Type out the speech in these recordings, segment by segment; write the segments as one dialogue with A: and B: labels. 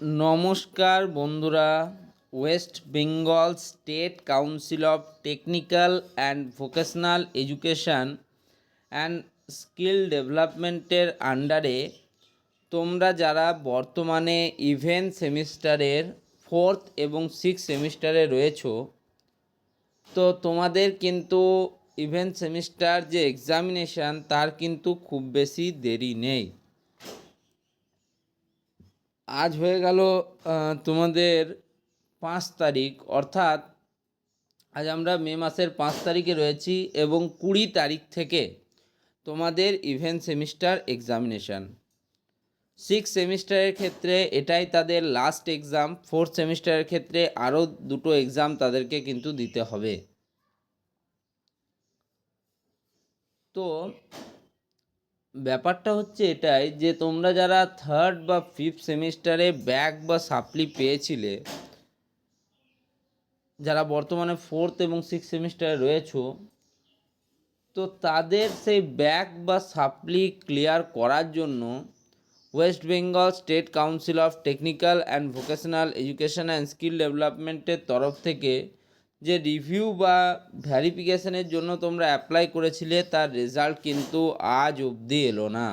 A: নমস্কার বন্ধুরা। West Bengal state council of technical and vocational education and skill ডেভেলপমেন্টের আন্ডারে তোমরা যারা বর্তমানে ইভেন্ট সেমিস্টারের ফোর্থ এবং সিক্স সেমিস্টারে রয়েছো, তো তোমাদের কিন্তু ইভেন্ট সেমিস্টার যে এক্সামিনেশান তার কিন্তু খুব বেশি দেরি নেই। আজ হয়ে গেল তোমাদের পাঁচ তারিখ। অর্থাৎ আজ আমরা মে মাসের পাঁচ তারিখে রয়েছি এবং কুড়ি তারিখ থেকে তোমাদের ইভেন্ট সেমিস্টার এক্সামিনেশান সিক্স সেমিস্টারের ক্ষেত্রে এটাই তাদের লাস্ট এক্সাম ফোর্থ সেমিস্টারের ক্ষেত্রে আরও দুটো এক্সাম তাদেরকে কিন্তু দিতে হবে। তো ব্যাপারটা হচ্ছে এটাই যে তোমরা যারা থার্ড বা ফিফথ সেমিস্টারে ব্যাক বা সাপ্লি পেয়েছিলে, যারা বর্তমানে ফোর্থ এবং সিক্স সেমিস্টারে রয়েছো, তো তাদের সেই ব্যাক বা সাপ্লি ক্লিয়ার করার জন্য West Bengal state council of technical and vocational education and skill ডেভেলপমেন্টের তরফ থেকে যে রিভিউ বা ভ্যারিফিকেশনের জন্য তোমরা অ্যাপ্লাই করেছিলে, তার রেজাল্ট কিন্তু আজ অবধি এলো না।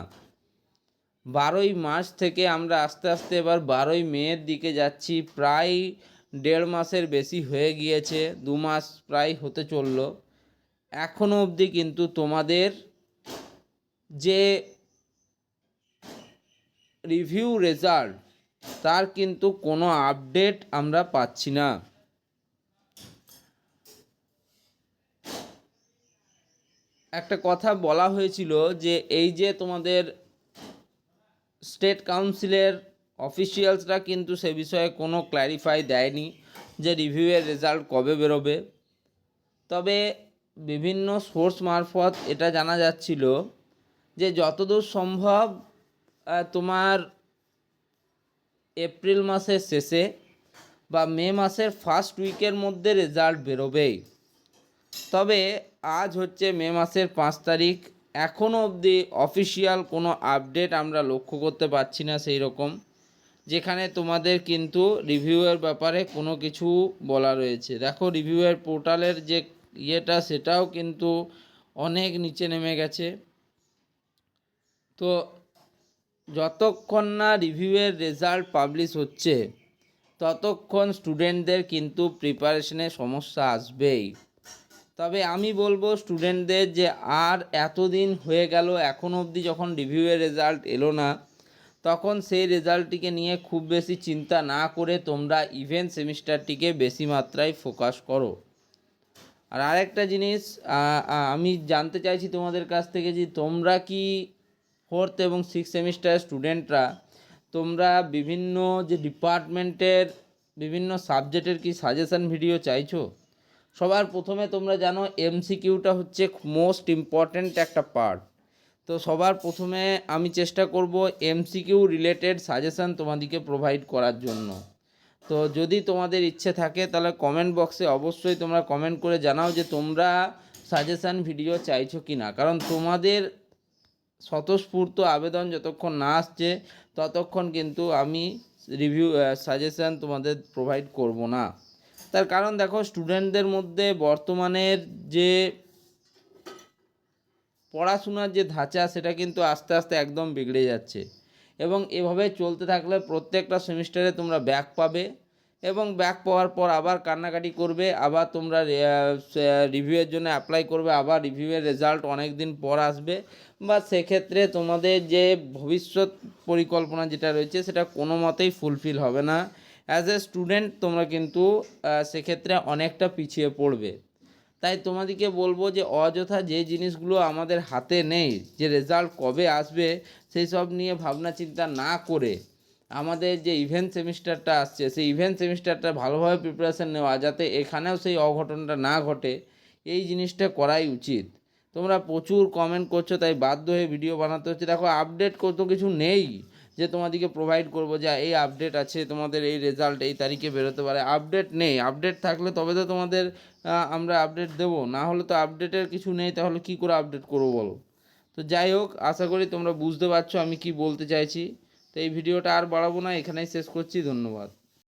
A: বারোই মার্চ থেকে আমরা আস্তে আস্তে এবার বারোই মেয়ের দিকে যাচ্ছি। প্রায় দেড় মাসের বেশি হয়ে গিয়েছে, দু মাস প্রায় হতে চলল। এখনও অবধি কিন্তু তোমাদের যে রিভিউ রেজাল্ট তার কিন্তু কোনো আপডেট আমরা পাচ্ছি না। একটা কথা বলা হয়েছিল যে এই যে তোমাদের স্টেট কাউন্সিলের অফিসিয়ালসরা কিন্তু সে বিষয়ে কোনো ক্ল্যারিফাই দেয়নি যে রিভিউয়ের রেজাল্ট কবে বেরোবে। তবে বিভিন্ন সোর্স মারফত এটা জানা যাচ্ছিল যে যতদূর সম্ভব তোমার এপ্রিল মাসের শেষে বা মে মাসের ফার্স্ট উইকের মধ্যে রেজাল্ট বেরোবেই। তবে আজ হচ্ছে মে মাসের পাঁচ তারিখ। এখনও অবধি অফিসিয়াল কোনো আপডেট আমরা লক্ষ্য করতে পারছি না সেই রকম যেখানে তোমাদের কিন্তু রিভিউয়ের ব্যাপারে কোনো কিছু বলা রয়েছে। দেখো রিভিউয়ের পোর্টালের যে ইয়েটা, সেটাও কিন্তু অনেক নিচে নেমে গেছে। তো যতক্ষণ না রিভিউয়ের রেজাল্ট পাবলিশ হচ্ছে, ততক্ষণ স্টুডেন্টদের কিন্তু প্রিপারেশনে সমস্যা আসবেই। তবে আমি বলব স্টুডেন্টদের যে আর এতদিন হয়ে গেল, এখন অবধি যখন রিভিউয়ের রেজাল্ট এলো না, তখন সেই রেজাল্টটিকে নিয়ে খুব বেশি চিন্তা না করে তোমরা ইভেন্ট সেমিস্টারটিকে বেশি মাত্রায় ফোকাস করো। আর আরেকটা জিনিস আমি জানতে চাইছি তোমাদের কাছ থেকে যে তোমরা কি ফোর্থ এবং সিক্স সেমিস্টারের স্টুডেন্টরা তোমরা বিভিন্ন যে ডিপার্টমেন্টের বিভিন্ন সাবজেক্টের কি সাজেশন ভিডিও চাইছো? সবার প্রথমে তোমরা জানো এমসিকিউটা হচ্ছে মোস্ট ইম্পর্ট্যান্ট একটা পার্ট তো সবার প্রথমে আমি চেষ্টা করব এমসিকিউ রিলেটেড সাজেশন তোমাদেরকে প্রোভাইড করার জন্য। তো যদি তোমাদের ইচ্ছে থাকে তাহলে কমেন্ট বক্সে অবশ্যই তোমরা কমেন্ট করে জানাও যে তোমরা সাজেশান ভিডিও চাইছো কি না কারণ তোমাদের স্বতঃস্ফূর্ত আবেদন যতক্ষণ না আসছে, ততক্ষণ কিন্তু আমি রিভিউ সাজেশান তোমাদের প্রোভাইড করব না। তার কারণ দেখো স্টুডেন্টদের মধ্যে বর্তমানের যে পড়াশোনার যে ধাঁচা, সেটা কিন্তু আস্তে আস্তে একদম বিগড়ে যাচ্ছে। এবং এভাবে চলতে থাকলে প্রত্যেকটা সেমিস্টারে তোমরা ব্যাক পাবে এবং ব্যাক পাওয়ার পর আবার কান্নাকাটি করবে, আবার তোমরা রিভিউয়ের জন্য অ্যাপ্লাই করবে, আবার রিভিউয়ের রেজাল্ট অনেক দিন পর আসবে। বা সেক্ষেত্রে তোমাদের যে ভবিষ্যৎ পরিকল্পনা যেটা রয়েছে, সেটা কোনো মতেই ফুলফিল হবে না। অ্যাজ এ স্টুডেন্ট তোমরা কিন্তু সেক্ষেত্রে অনেকটা পিছিয়ে পড়বে। তাই তোমাদেরকে বলব যে, অযথা যে জিনিসগুলো আমাদের হাতে নেই, যে রেজাল্ট কবে আসবে সেই সব নিয়ে ভাবনা চিন্তা না করে আমাদের যে ইভেন্ট সেমিস্টারটা আসছে, সেই ইভেন্ট সেমিস্টারটা ভালোভাবে প্রিপারেশান নেওয়া, যাতে এখানেও সেই অঘটনটা না ঘটে, এই জিনিসটা করাই উচিত। তোমরা প্রচুর কমেন্ট করছ, তাই বাধ্য হয়ে ভিডিও বানাতে হচ্ছে। দেখো আপডেট কত কিছু নেই। যে তোমাদেরকে প্রোভাইড করব, যে এই আপডেট আছে, তোমাদের এই রেজাল্ট এই তারিখে বেরোতে পারে। আপডেট নেই আপডেট থাকলে তবে তো তোমাদের আমরা আপডেট দেব। না হলে তো আপডেটের কিছু নেই, তাহলে কি করে আপডেট করব বলো? তো যাই হোক, আশা করি তোমরা বুঝতে পারছ আমি কি বলতে চাইছি। তো এই ভিডিওটা আর বাড়াবো না, এখানেই শেষ করছি, ধন্যবাদ।